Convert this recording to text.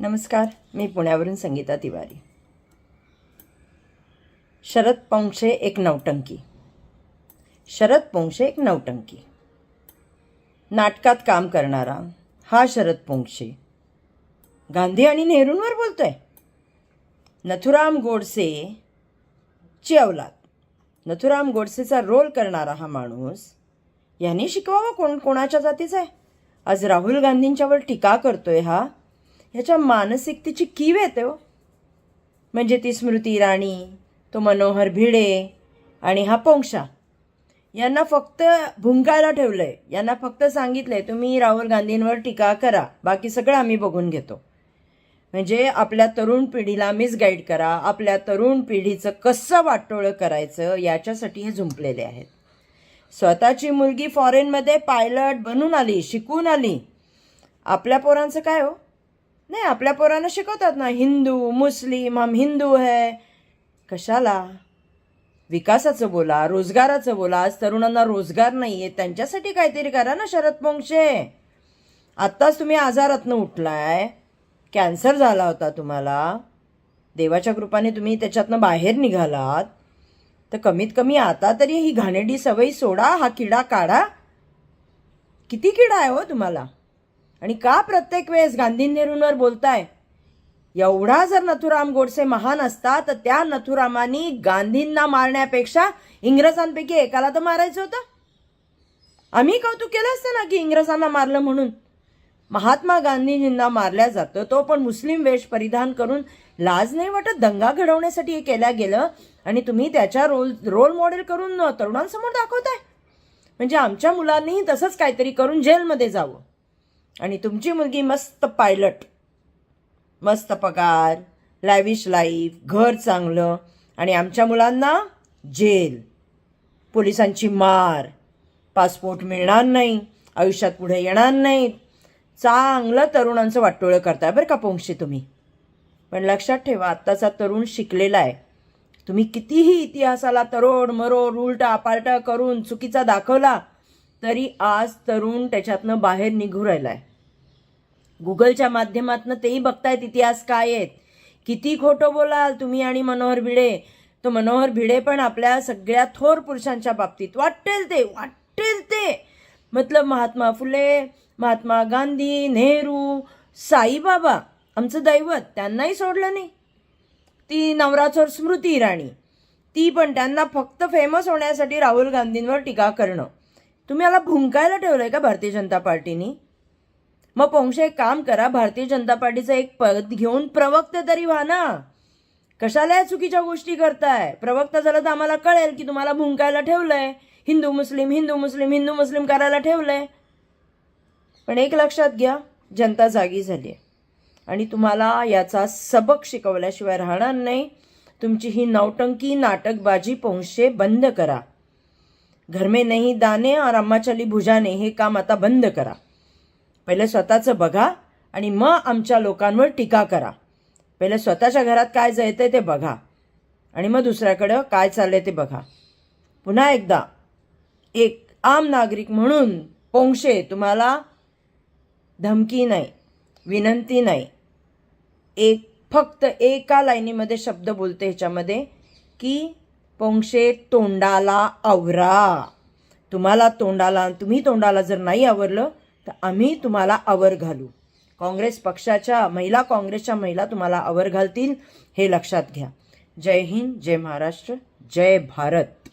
नमस्कार मी पुण्यावरून संगीता तिवारी. शरद पोंक्षे एक नवटंकी शरद पोंक्षे एक नवटंकी नाटकात काम करणारा हा शरद पोंक्षे गांधी आणि नेहरूंवर बोलतोय. नथुराम गोडसे ची अवलाद नथुराम गोडसेचा रोल करणारा हा माणूस यांनी शिकवावं कोण कोणाच्या जातीचा आहे? आज राहुल गांधींच्यावर टीका करतोय हा ह्याच्या मानसिकतेची कीव येते हो. म्हणजे ती स्मृती इराणी तो मनोहर भिडे आणि हा पोंक्षा यांना फक्त भुंकायला ठेवलं आहे यांना फक्त सांगितलं आहे तुम्ही राहुल गांधींवर टीका करा बाकी सगळं आम्ही बघून घेतो. म्हणजे आपल्या तरुण पिढीला मिसगाईड करा आपल्या तरुण पिढीचं कसं वाटोळं करायचं याच्यासाठी हे झुंपलेले आहेत. स्वतःची मुलगी फॉरेनमध्ये पायलट बनून आली शिकून आली. आपल्या पोरांचं काय हो? नाही आपल्या पोरांना शिकवतात ना हिंदू मुस्लिम हम हिंदू है. कशाला? विकासाचं बोला रोजगाराचं बोला. आज तरुणांना रोजगार नाही आहे त्यांच्यासाठी काहीतरी करा ना शरद पोंक्षे आत्ताच तुम्ही आजारातनं उठलाय. कॅन्सर झाला होता तुम्हाला. देवाच्या कृपाने तुम्ही त्याच्यातनं बाहेर निघालात. तर कमीत कमी आता तरी ही घाणेरडी सवयी सोडा हा किडा काढा. किती किडा आहे हो तुम्हाला? आणि का प्रत्येक वेळेस गांधी नेहरूंवर बोलताय? एवढा जर नथुराम गोडसे महान असता तर त्या नथुरामानी गांधींना मारण्यापेक्षा इंग्रजांपैकी एकाला तर मारायचं होतं. आम्ही कौतुक केलं असतं ना की इंग्रजांना मारलं म्हणून. महात्मा गांधीजींना मारल्या जातं तो पण मुस्लिम वेश परिधान करून लाज नाही वाटत दंगा घडवण्यासाठी हे केल्या गेलं. आणि तुम्ही त्याच्या रोल रोल मॉडेल करून तरुणांसमोर दाखवताय. म्हणजे आमच्या मुलांनीही तसंच काहीतरी करून जेलमध्ये जावं. आणि तुमची मुलगी मस्त पायलट. मस्त पगार लॅविश लाईफ घर चांगलं आणि आमच्या मुलांना जेल. पोलिसांची मार. पासपोर्ट मिळणार नाही आयुष्यात पुढे येणार नाहीत. चांगलं तरुणांचं वाटोळं करताय बरं का पोंक्षी तुम्ही. पण लक्षात ठेवा आत्ताचा तरुण शिकलेला आहे. तुम्ही कितीही इतिहासाला तरोड मरोड उलटा पालटा करून चुकीचा दाखवला तरी आज तरुण त्याच्यातनं बाहेर निघू राहिला आहे गुगलच्या माध्यमातून तेही बघतायत इतिहास काय आहेत. किती खोटं बोलाल तुम्ही आणि मनोहर भिडे. तो मनोहर भिडे पण आपल्या सगळ्या थोर पुरुषांच्या बाबतीत. वाटेल ते वाटेल ते. मतलब महात्मा फुले महात्मा गांधी नेहरू साईबाबा आमचं दैवत त्यांनाही सोडलं नाही. ती नवराचोर स्मृती इराणी. ती पण त्यांना फक्त फेमस होण्यासाठी राहुल गांधींवर टीका करणं. तुम्ही याला भुंकायला ठेवलं आहे का भारतीय जनता पार्टीनी? मग पोंक्षे एक काम करा भारतीय जनता पार्टीचं एक पद घेऊन प्रवक्ते तरी व्हा ना. कशाला या चुकीच्या गोष्टी करताय? प्रवक्ता झालं तर आम्हाला कळेल की तुम्हाला भुंकायला ठेवलंय. हिंदू मुस्लिम हिंदू मुस्लिम हिंदू मुस्लिम करायला ठेवलंय. पण एक लक्षात घ्या जनता जागी झाली आहे आणि तुम्हाला याचा सबक शिकवल्याशिवाय राहणार नाही. तुमची ही नौटंकी नाटकबाजी पोंक्षे बंद करा. घर में नहीं दाणे और अम्मा चली भुजाने हे काम आता बंद करा। पहिले स्वतःचं बघा आणि मग आमच्या लोकांवर टीका करा। पहिले स्वतःच्या घरात काय जळतंय ते बघा आणि मग दुसऱ्याकडं काय चाललंय ते बघा। पुन्हा एकदा एक आम नागरिक म्हणून पोंक्षे तुम्हाला धमकी नाही विनंती नाही। एक फक्त एका लाईनीमध्ये शब्द बोलते ह्याच्यामध्ये की पोंक्षे तोंडाला आवरा. तुम्हाला तोंडाला तुम्ही तोंडाला जर नाही आवरलं तर आम्ही तुम्हाला आवर घालू. काँग्रेस पक्षाच्या महिला काँग्रेसच्या महिला तुम्हाला आवर घालतील हे लक्षात घ्या. जय हिंद जय महाराष्ट्र जय भारत.